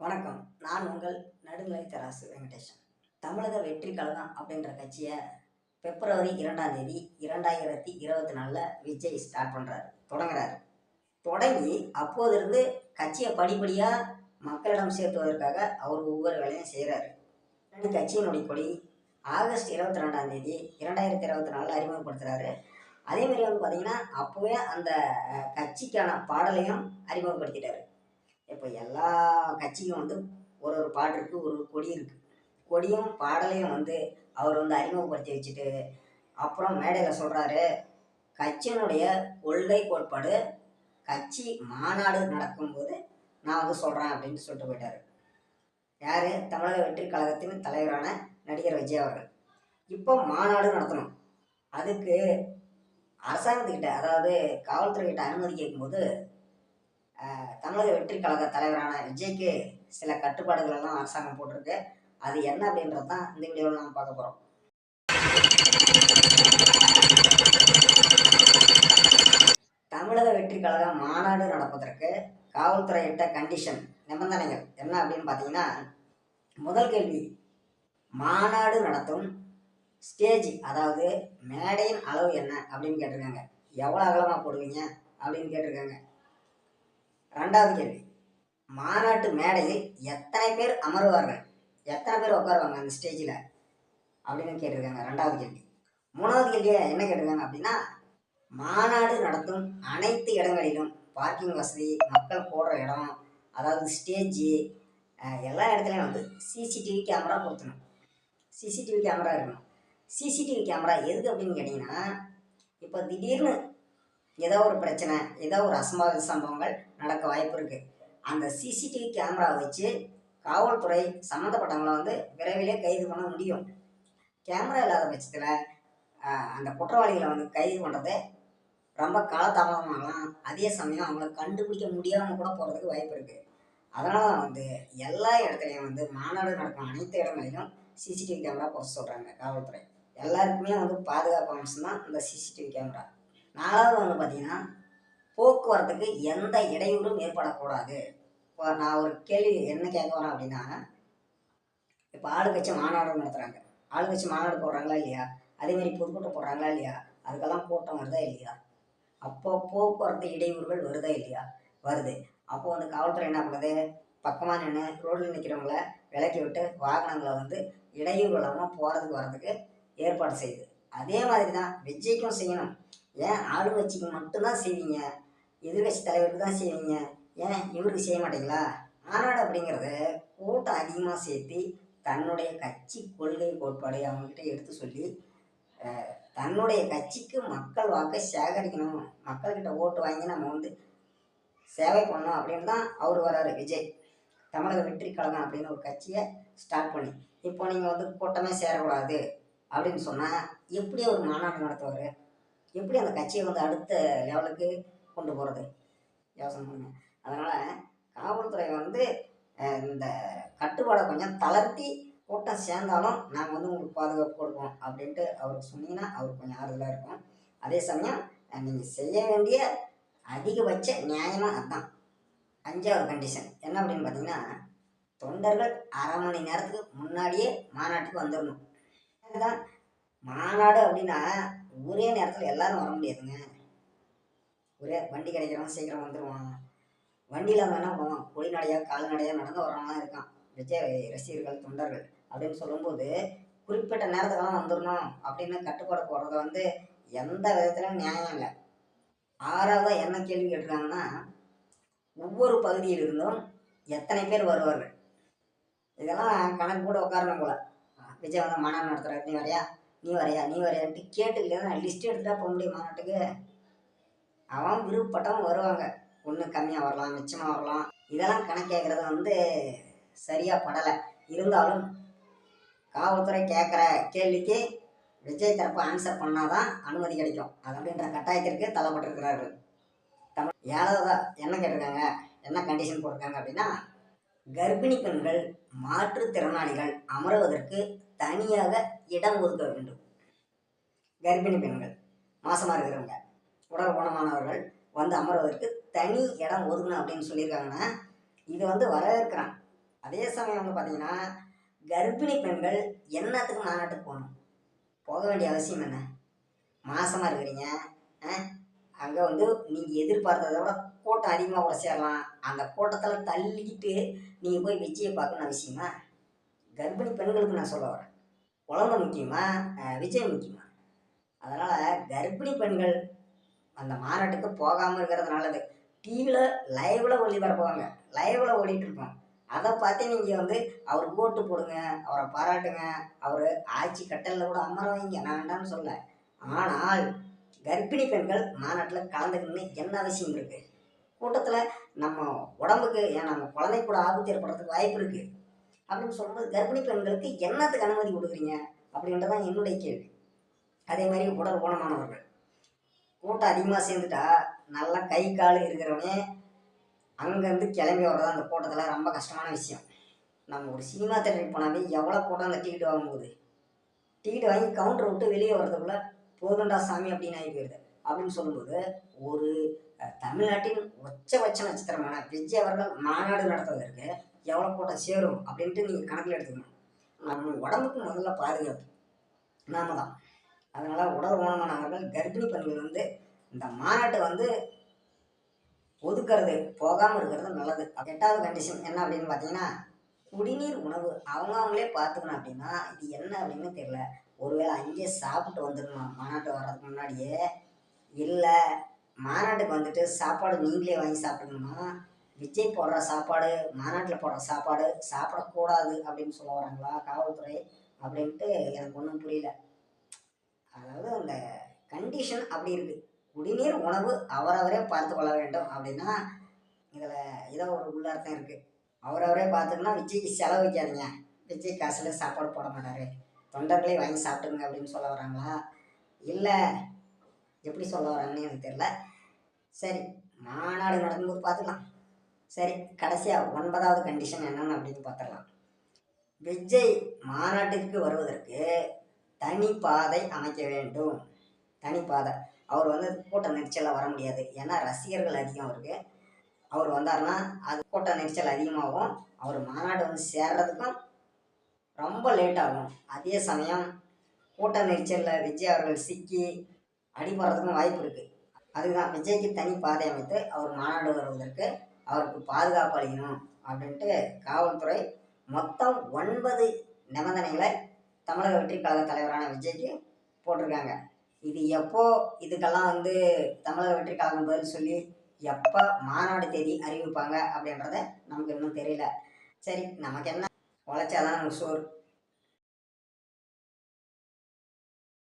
வணக்கம். நான் உங்கள் நடுநிலை தராசு வெங்கடேசன். தமிழக வெற்றி கழகம் அப்படின்ற கட்சியை பிப்ரவரி இரண்டாம் தேதி இரண்டாயிரத்தி இருபத்தி நாலில் விஜய் ஸ்டார்ட் பண்ணுறாரு தொடங்குறாரு. தொடங்கி அப்போதிருந்து கட்சியை படிப்படியாக மக்களிடம் சேர்த்துவதற்காக அவர் ஒவ்வொரு வேலையும் செய்கிறாரு ரெண்டு கட்சியினுடைய கொடி ஆகஸ்ட் இருபத்தி ரெண்டாம் தேதி இரண்டாயிரத்தி இருபத்தி நாலில் அறிமுகப்படுத்துகிறாரு அதேமாரி வந்து பார்த்தீங்கன்னா அப்போவே அந்த கட்சிக்கான பாடலையும் அறிமுகப்படுத்திட்டாரு. இப்போ எல்லா கட்சியும் வந்து ஒரு ஒரு பாட்டு இருக்குது ஒரு ஒரு கொடி இருக்குது கொடியும் பாடலையும் வந்து அவர் வந்து அறிமுகப்படுத்தி வச்சுட்டு அப்புறம் மேடையில் சொல்கிறாரு கட்சியினுடைய கொள்கை கோட்பாடு கட்சி மாநாடு நடக்கும்போது நான் வந்து சொல்கிறேன் அப்படின்னு சொல்லிட்டு போயிட்டார். யார்? தமிழக வெற்றி கழகத்தின் தலைவரான நடிகர் விஜய் அவர்கள். இப்போ மாநாடு நடத்தணும். அதுக்கு அரசாங்கத்துக்கிட்ட அதாவது காவல்துறைகிட்ட அனுமதி கேட்கும்போது தமிழக வெற்றி கழக தலைவரான விஜய்க்கு சில கட்டுப்பாடுகள் எல்லாம் அரசாங்கம் போட்டிருக்கு. அது என்ன அப்படின்றது தான் இந்த வீடியோவில் நாம் பார்க்க போகிறோம் தமிழக வெற்றி கழக மாநாடு நடப்பதற்கு காவல்துறை இட்ட கண்டிஷன் நிபந்தனைகள் என்ன அப்படின்னு பார்த்தீங்கன்னா முதல் கேள்வி மாநாடு நடத்தும் ஸ்டேஜ் அதாவது மேடையின் அளவு என்ன அப்படின்னு கேட்டிருக்காங்க. எவ்வளோ அகலமாக போடுவீங்க அப்படின்னு கேட்டிருக்காங்க. ரெண்டாவது கேள்வி. மாநாட்டு மேடையில் எத்தனை பேர் அமருவார்கள்? எத்தனை பேர் உட்காருவாங்க அந்த ஸ்டேஜில் அப்படின்னு கேட்டிருக்காங்க. ரெண்டாவது கேள்வி. மூணாவது கேள்வி என்ன கேட்டிருக்காங்க அப்படின்னா மாநாடு நடத்தும் அனைத்து இடங்களிலும் பார்க்கிங் வசதி மக்கள் போடுற இடம் அதாவது ஸ்டேஜி எல்லா இடத்துலையும் வந்து சிசிடிவி கேமரா பொருத்தணும். சிசிடிவி கேமரா இருக்கணும். சிசிடிவி கேமரா எதுக்கு அப்படின்னு கேட்டிங்கன்னா இப்போ திடீர்னு ஏதோ ஒரு பிரச்சனை ஏதோ ஒரு அசம்பாவித சம்பவங்கள் நடக்க வாய்ப்பு இருக்குது அந்த சிசிடிவி கேமரா வச்சு காவல்துறை சம்மந்தப்பட்டவங்கள வந்து விரைவிலே கைது பண்ண முடியும். கேமரா இல்லாத பட்சத்தில் அந்த குற்றவாளிகளை வந்து கைது பண்ணுறது ரொம்ப காலதாமதமாகலாம். அதே சமயம் அவங்கள கண்டுபிடிக்க முடியாமல் கூட போகிறதுக்கு வாய்ப்பு இருக்குது அதனால் வந்து எல்லா இடத்துலையும் வந்து மாநாடு நடக்கும் அனைத்து இடங்களிலும் சிசிடிவி கேமரா போட சொல்கிறாங்க காவல்துறை. எல்லாருக்குமே வந்து பாதுகாப்பு அம்சம் தான் இந்த சிசிடிவி கேமரா நாலாவது வந்து பார்த்தீங்கன்னா போக்குவரத்துக்கு எந்த இடையூறும் ஏற்படக்கூடாது. இப்போ நான் ஒரு கேள்வி என்ன கேட்க வரேன் அப்படின்னா இப்போ ஆளுங்கட்சி மாநாடு நடத்துகிறாங்க ஆளுங்கட்சி மாநாடு போடுறாங்களா இல்லையா? அதே மாதிரி பொதுக்கூட்டம் போடுறாங்களா இல்லையா? அதுக்கெல்லாம் கூட்டம் வருதா இல்லையா? அப்போ போக்குவரத்து இடையூறுகள் வருதா இல்லையா? வருது. அப்போ வந்து காவல்துறை என்ன பண்ணுது? பக்கமாக நின்று ரோட்டில் நிற்கிறவங்கள விலக்கி விட்டு வாகனங்களை வந்து இடையூறு இல்லாமல் போகிறதுக்கு வர்றதுக்கு ஏற்பாடு செய்யுது. அதே மாதிரி தான் விஜய்க்கும் செய்யணும். ஏன் ஆளுங்கட்சிக்கு மட்டும்தான் செய்வீங்க? எதிர்கட்சி தலைவருக்கு தான் செய்வீங்க. ஏன் இவருக்கு செய்ய மாட்டீங்களா? மாநாடு அப்படிங்கிறத கூட்டம் அதிகமாக சேர்த்து தன்னுடைய கட்சி கொள்கை கோட்பாடு அவங்கக்கிட்ட எடுத்து சொல்லி தன்னுடைய கட்சிக்கு மக்கள் வாக்கை சேகரிக்கணும். மக்கள்கிட்ட ஓட்டு வாங்கி நம்ம வந்து சேவை பண்ணணும் அப்படின்னு தான் அவர் வராரு விஜய். தமிழக வெற்றி கழகம் அப்படின்னு ஒரு கட்சியை ஸ்டார்ட் பண்ணி இப்போ நீங்கள் வந்து கூட்டமே சேரக்கூடாது அப்படின்னு சொன்னால் எப்படி ஒரு மாநாடு நடத்துவார்? எப்படி அந்த கட்சியை வந்து அடுத்த லெவலுக்கு கொண்டு போகிறது யோசனை பண்ணுங்க. அதனால் காவல்துறை வந்து இந்த கட்டுப்பாடை கொஞ்சம் தளர்த்தி கூட்டம் சேர்ந்தாலும் நாங்கள் வந்து உங்களுக்கு பாதுகாப்பு கொடுப்போம் அப்படின்ட்டு அவருக்கு சொன்னீங்கன்னா அவருக்கு கொஞ்சம் ஆறுதலாக இருக்கும். அதே சமயம் நீங்கள் செய்ய வேண்டிய அதிகபட்ச நியாயமாக அதுதான் அஞ்சாவது கண்டிஷன் என்ன அப்படின்னு பார்த்தீங்கன்னா தொண்டர்கள் அரை மணி நேரத்துக்கு முன்னாடியே மாநாட்டுக்கு வந்துடணும் அதுதான் மாநாடு அப்படின்னா ஒரே நேரத்தில் எல்லாரும் வர முடியாதுங்க. ஒரே வண்டி கிடைக்கிறவங்க சீக்கிரம் வந்துடுவான் வண்டியில் வேணால் போவோம் குழிநடையாக பொடிநடையாக கால்நடையாக நடந்து வர்றவங்களாம் இருக்கான். விஜய் ரசிகர்கள் தொண்டர்கள் அப்படின்னு சொல்லும்போது குறிப்பிட்ட நேரத்துக்கெல்லாம் வந்துடணும் அப்படின்னு கட்டுப்பாடு போடுறது வந்து எந்த விதத்துலையும் நியாயம் இல்லை. ஆறாவதாக என்ன கேள்வி கேட்டிருக்காங்கன்னா ஒவ்வொரு பகுதியிலிருந்தும் எத்தனை பேர் வருவார்கள்? இதெல்லாம் கணக்கு கூட உட்காரணும் போல. விஜய் வந்து மாநாடு நடத்துகிற நீ வரையா நீ வரையா நீ வரையான்ட்டு கேட்டு தான் லிஸ்ட் எடுத்துட்டா போக முடியும் மாநாட்டுக்கு அவன் விருப்பப்பட்டவன் வருவாங்க. ஒன்று கம்மியாக வரலாம் மிச்சமாக வரலாம். இதெல்லாம் கணக்கேக்கிறது வந்து சரியாக படலை. இருந்தாலும் காவல்துறை கேட்குற கேள்விக்கு விஜய் தரப்பு ஆன்சர் பண்ணாதான் அனுமதி கிடைக்கும். அது அப்படின்ற கட்டாயத்திற்கு தள்ளப்பட்டிருக்கிறார்கள் தமிழ் ஏழாவதா என்ன கேட்டிருக்காங்க என்ன கண்டிஷன் போட்டிருக்காங்க அப்படின்னா கர்ப்பிணி பெண்கள் மாற்றுத்திறனாளிகள் அமருவதற்கு தனியாக இடம் ஒதுக்க வேண்டும். கர்ப்பிணி பெண்கள் மாசமாக இருக்கிறவங்க உடல் குணமானவர்கள் வந்து அமர்வதற்கு தனி இடம் ஒதுக்கணும் அப்படின்னு சொல்லியிருக்காங்கன்னா இது வந்து வரவேற்கிறான். அதே சமயம் வந்து பார்த்தீங்கன்னா கர்ப்பிணி பெண்கள் என்னத்துக்கு மாநாட்டுக்கு போகணும்? போக வேண்டிய அவசியம் என்ன? மாசமாக இருக்கிறீங்க அங்கே வந்து நீங்கள் எதிர்பார்த்ததை விட கூட்டம் அதிகமாக கூட சேரலாம். அந்த கூட்டத்தில் தள்ளிக்கிட்டு நீங்கள் போய் வெச்சியை பார்க்கணும் அவசியமா? கர்ப்பிணி பெண்களுக்கு நான் சொல்ல வரேன். குழந்தை முக்கியமா விஜய் முக்கியமா. அதனால் கர்ப்பிணி பெண்கள் அந்த மாநாட்டுக்கு போகாமல் இருக்கிறது நல்லது. டிவியில் லைவில் ஒளிபரப்புவாங்க. லைவில் ஓடிட்டுருப்போம் அதை பார்த்து நீங்கள் வந்து அவர் ஓட்டு போடுங்க அவரை பாராட்டுங்க அவர் ஆட்சி கட்டலில் கூட அமர வைங்க. நான் வேண்டாம்னு சொல்ல ஆனால் கர்ப்பிணி பெண்கள் மாநாட்டில் கலந்துக்கணும்னு என்ன அவசியம் இருக்குது கூட்டத்தில் நம்ம உடம்புக்கு ஏன் நம்ம குழந்தை கூட ஆபத்து ஏற்படுறதுக்கு வாய்ப்பு இருக்குது அப்படின்னு சொல்லும்போது கர்ப்பிணி பெண்களுக்கு என்னத்துக்கு அனுமதி கொடுக்குறீங்க? அப்படின்றதான் என்னுடைய கேள்வி. அதே மாதிரி உடல் ஊனமானவர்கள். கூட்டம் அதிகமாக சேர்ந்துட்டா நல்லா கை கால் இருக்கிறவனே அங்கேருந்து கிளம்பி வர்றது அந்த கூட்டத்தில் ரொம்ப கஷ்டமான விஷயம். நம்ம ஒரு சினிமா தேட்டருக்கு போனாவே எவ்வளோ கூட்டம் அந்த டிக்கெட் வாங்கும்போது டிக்கெட் வாங்கி கவுண்டர் விட்டு வெளியே வர்றதுக்குள்ள போதுண்டா சாமி அப்படின்னு ஆகி போயிடுது அப்படின்னு சொல்லும்போது ஒரு தமிழ்நாட்டின் உச்சபட்ச நட்சத்திரமான விஜய் அவர்கள் மாநாடு நடத்துவதற்கு எவ்வளோ கூட்டம் சேரும் அப்படின்ட்டு நீங்கள் கணக்கில் எடுத்துக்கணும். நம்ம உடம்புக்கு முதல்ல பாதுகாப்பு நாம தான். அதனால் உடல் ஊனமானவர்கள் கர்ப்பிணி பெண்கள் வந்து இந்த மாநாட்டை வந்து ஒதுக்கிறது போகாமல் இருக்கிறது நல்லது. எட்டாவது கண்டிஷன் என்ன அப்படின்னு பார்த்தீங்கன்னா குடிநீர் உணவு. அவங்க அவங்களே பார்த்துக்கணும் அப்படின்னா இது என்ன அப்படின்னு தெரியல. ஒருவேளை அங்கேயே சாப்பிட்டு வந்துடணும்? மாநாட்டு வர்றதுக்கு முன்னாடியே. இல்லை மாநாட்டுக்கு வந்துட்டு சாப்பாடு நீங்களே வாங்கி சாப்பிட்டுக்கணுமா விஜய் போடுற சாப்பாடு மாநாட்டில் போடுற சாப்பாடு சாப்பிடக்கூடாது அப்படின்னு சொல்ல வராங்களா காவல்துறை அப்படின்ட்டு எனக்கு ஒன்றும் புரியல. அதாவது அந்த கண்டிஷன் அப்படி இருக்குது குடிநீர் உணவு அவரவரே பார்த்து கொள்ள வேண்டும் அப்படின்னா இதில் ஏதோ ஒரு உள்ளர்த்தம் இருக்குது அவரவரே பார்த்துக்கணும்னா விஜய்க்கு செலவு வைக்காதீங்க. விஜய் காசில் சாப்பாடு போட மாட்டார். தொண்டர்களே வாங்கி சாப்பிட்டுங்க அப்படின்னு சொல்ல வராங்களா? இல்லை எப்படி சொல்ல வராங்கன்னு எனக்கு தெரில சரி மாநாடு நடக்கும்போது பார்த்துக்கலாம். சரி கடைசியாக ஒன்பதாவது கண்டிஷன் என்னென்னு அப்படின்னு பார்த்துடலாம். விஜய் மாநாட்டிற்கு வருவதற்கு தனி பாதை அமைக்க வேண்டும். தனி பாதை அவர் வந்து கூட்ட நெரிச்சலில் வர முடியாது. ஏன்னா ரசிகர்கள் அதிகம் அவருக்கு அவர் வந்தாருன்னா அது கூட்ட நெரிச்சல் அதிகமாகும். அவர் மாநாடு வந்து சேர்றதுக்கும் ரொம்ப லேட் ஆகும். அதே சமயம் கூட்ட நெரிச்சலில் விஜய் அவர்கள் சிக்கி அடிபடுறதுக்கும் வாய்ப்பு இருக்குது அதுதான் விஜய்க்கு தனி பாதை அமைத்து அவர் மாநாடு வருவதற்கு அவருக்கு பாதுகாப்பு அளிக்கணும் அப்படின்ட்டு காவல்துறை மொத்தம் ஒன்பது நிபந்தனைகளை தமிழக வெற்றி கழக தலைவரான விஜய்க்கு போட்டிருக்காங்க. இது எப்போ இதுக்கெல்லாம் வந்து தமிழக வெற்றி கழகம் பதில் சொல்லி எப்போ மாநாடு தேதி அறிவிப்பாங்க அப்படின்றத நமக்கு இன்னும் தெரியல. சரி நமக்கு என்ன? உழைச்சாதான் நமக்கு சோறு.